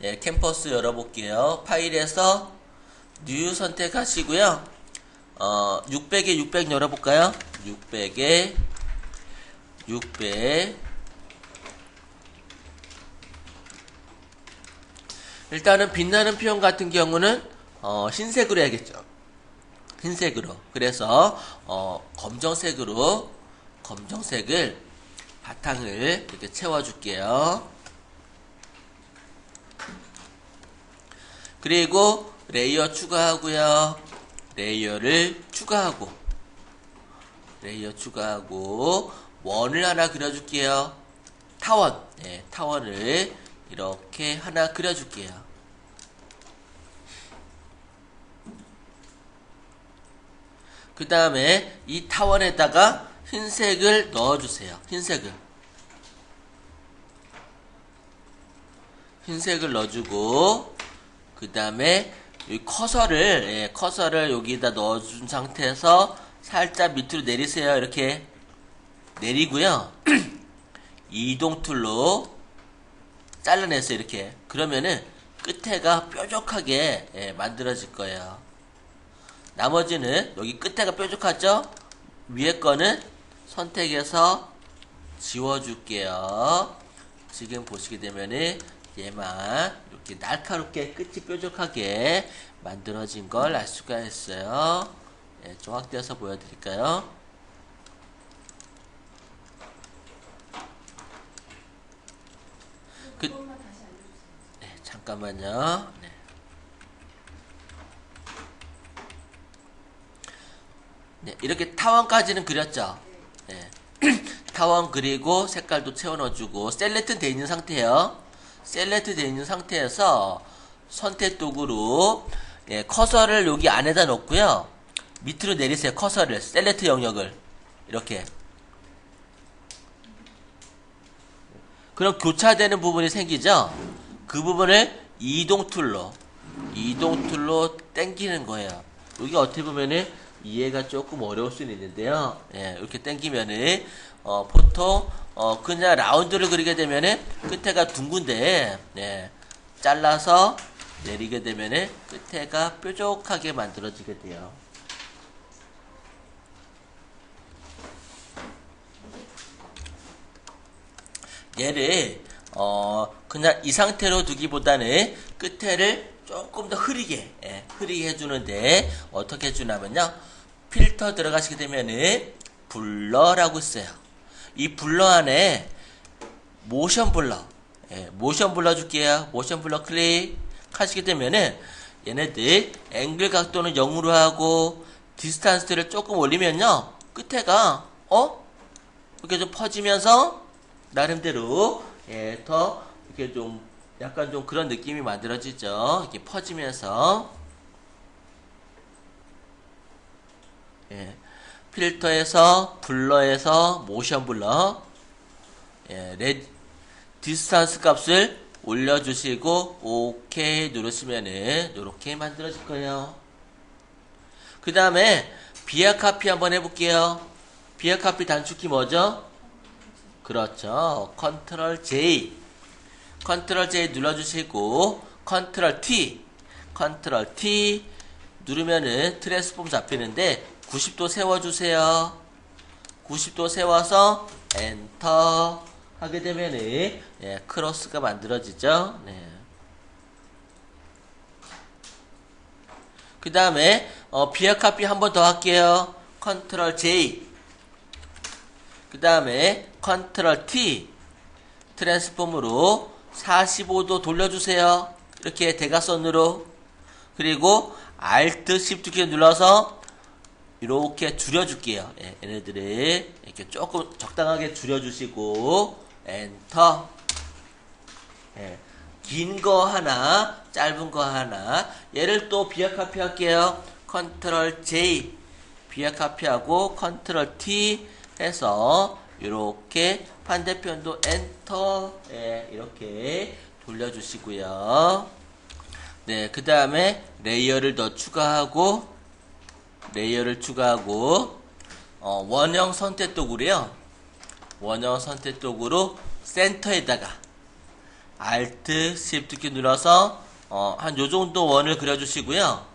예, 캠퍼스 열어볼게요. 파일에서 뉴 선택하시고요. 어, 600에 600 열어볼까요? 600에 600 일단은 빛나는 표현 같은 경우는 어, 흰색으로 해야겠죠. 흰색으로. 그래서 어, 검정색으로 검정색을 바탕을 이렇게 채워줄게요. 그리고 레이어 추가하고요. 레이어를 추가하고 레이어 추가하고 원을 하나 그려줄게요. 타원, 네, 타원을 이렇게 하나 그려줄게요. 그 다음에 이 타원에다가 흰색을 넣어주세요. 흰색을. 흰색을 넣어주고, 그 다음에 이 커서를, 예, 커서를 여기다 넣어준 상태에서 살짝 밑으로 내리세요. 이렇게 내리고요. 이동 툴로 잘라냈어요. 이렇게. 그러면은 끝에가 뾰족하게 예, 만들어질 거예요. 나머지는 여기 끝에가 뾰족하죠? 위에 거는 선택해서 지워줄게요. 지금 보시게 되면은 얘만 이렇게 날카롭게 끝이 뾰족하게 만들어진 걸 알 수가 있어요. 예, 좀 확대해서 보여드릴까요? 그, 네, 잠깐만요. 네. 네, 이렇게 타원까지는 그렸죠. 네. 타원 그리고 색깔도 채워 넣어주고 셀렉트 돼 있는 상태예요. 셀렉트 돼 있는 상태에서 선택 도구로 예, 커서를 여기 안에다 놓고요. 밑으로 내리세요. 커서를 셀렉트 영역을 이렇게. 그럼 교차되는 부분이 생기죠. 그 부분을 이동 툴로 이동 툴로 당기는 거예요. 여기 어떻게 보면은 이해가 조금 어려울 수는 있는데요. 예, 이렇게 당기면은 어, 보통 어, 그냥 라운드를 그리게 되면은 끝에가 둥근데 예, 잘라서 내리게 되면은 끝에가 뾰족하게 만들어지게 돼요. 얘를 어 그냥 이 상태로 두기보다는 끝에를 조금 더 흐리게 예, 흐리게 해주는데 어떻게 해주냐면요. 필터 들어가시게 되면은 블러라고 있어요. 이 블러 안에 모션 블러 예, 모션 블러 줄게요. 모션 블러 클릭 하시게 되면은 얘네들 앵글 각도는 0으로 하고 디스탄스를 조금 올리면요. 끝에가 어? 이렇게 좀 퍼지면서 나름대로 예, 더 이렇게 좀 약간 좀 그런 느낌이 만들어지죠. 이렇게 퍼지면서 예, 필터에서 블러에서 모션 블러 예, 레 디스턴스 값을 올려주시고 오케이 누르시면은 이렇게 만들어질 거예요. 그 다음에 비아 카피 한번 해볼게요. 비아 카피 단축키 뭐죠? 그렇죠. 컨트롤 J. 컨트롤 J 눌러주시고, 컨트롤 T. 컨트롤 T. 누르면은 트랜스폼 잡히는데, 90도 세워주세요. 90도 세워서, 엔터. 하게 되면은, 예, 크로스가 만들어지죠. 네. 그 다음에, 어, 비아 카피 한 번 더 할게요. 컨트롤 J. 그 다음에 컨트롤 T 트랜스폼으로 45도 돌려주세요. 이렇게 대각선으로 그리고 Alt Shift 키 눌러서 이렇게 줄여줄게요. 예, 얘네들을 이렇게 조금 적당하게 줄여주시고 엔터 예, 긴거 하나 짧은 거 하나 얘를 또 비아 카피 할게요. 컨트롤 J 비아 카피하고 컨트롤 T 해서 이렇게 반대편도 엔터 예, 이렇게 돌려주시고요. 네, 그 다음에 레이어를 더 추가하고 레이어를 추가하고 어, 원형 선택 도구래요. 원형 선택 도구로 센터에다가 Alt Shift 키 눌러서 어, 한 요 정도 원을 그려주시고요.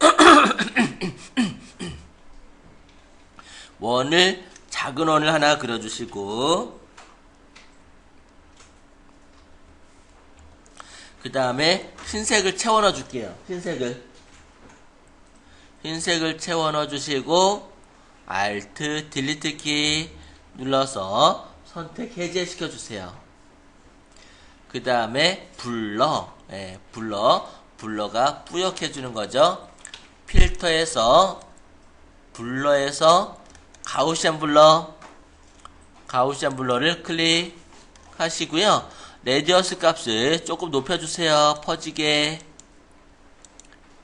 원을 작은 원을 하나 그려주시고 그 다음에 흰색을 채워 넣어 줄게요. 흰색을 흰색을 채워 넣어 주시고 Alt Delete 키 눌러서 선택 해제시켜 주세요. 그 다음에 블러, 예, 블러, 블러가 뿌옇게 해주는 거죠. 필터에서 블러에서 가우시안 블러, 가우시안 블러를 클릭하시고요. 레디어스 값을 조금 높여주세요. 퍼지게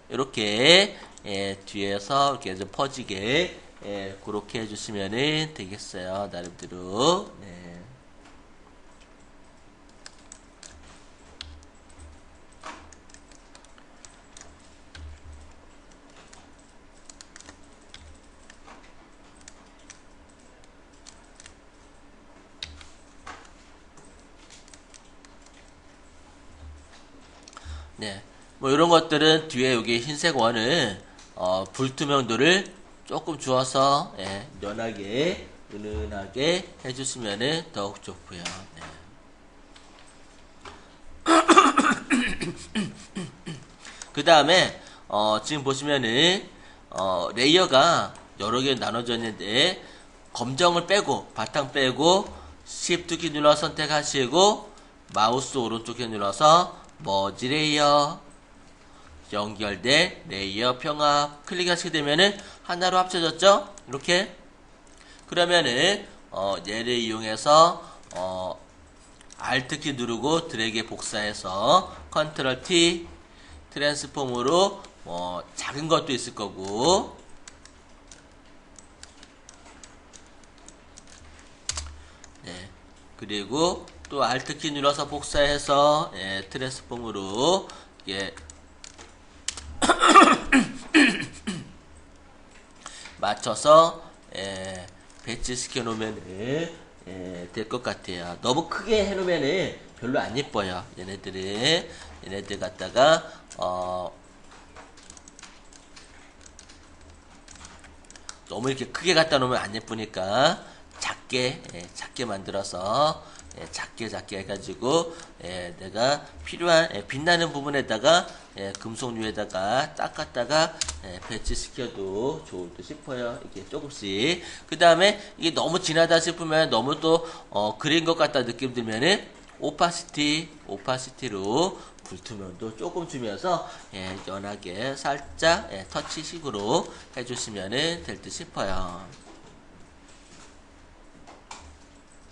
이렇게 예, 뒤에서 이렇게 해서 퍼지게 예, 그렇게 해주시면 되겠어요. 나름대로. 네. 네. 뭐 이런 것들은 뒤에 여기 흰색 원을 어, 불투명도를 조금 주어서 예, 연하게 은은하게 해주시면 더욱 좋고요. 네. 그 다음에 어, 지금 보시면은 어, 레이어가 여러 개 나눠져 있는데 검정을 빼고 바탕 빼고 Shift 키 눌러 선택하시고 마우스 오른쪽 키 눌러서 머지 레이어 연결된 레이어 평합 클릭하시게 되면은 하나로 합쳐졌죠? 이렇게? 그러면은 어, 얘를 이용해서 어, Alt 키 누르고 드래그 복사해서 Ctrl T 트랜스폼으로 뭐 작은 것도 있을 거고. 네. 그리고 또 Alt 키 눌러서 복사해서 예, 트랜스폼으로 예, 맞춰서 예, 배치시켜 놓으면 예, 될 것 같아요. 너무 크게 해 놓으면 별로 안 예뻐요. 얘네들은 얘네들 갖다가 어, 너무 이렇게 크게 갖다 놓으면 안 예쁘니까 작게 예, 작게 만들어서 예, 작게 작게 해가지고 예, 내가 필요한 예, 빛나는 부분에다가 예, 금속류에다가 딱 갖다가 예, 배치시켜도 좋을 듯 싶어요. 이게 조금씩 그 다음에 이게 너무 진하다 싶으면 너무 또 어, 그린 것 같다 느낌 들면은 오파시티 오파시티로 불투명도 조금 주면서 예, 연하게 살짝 예, 터치식으로 해주시면 될 듯 싶어요.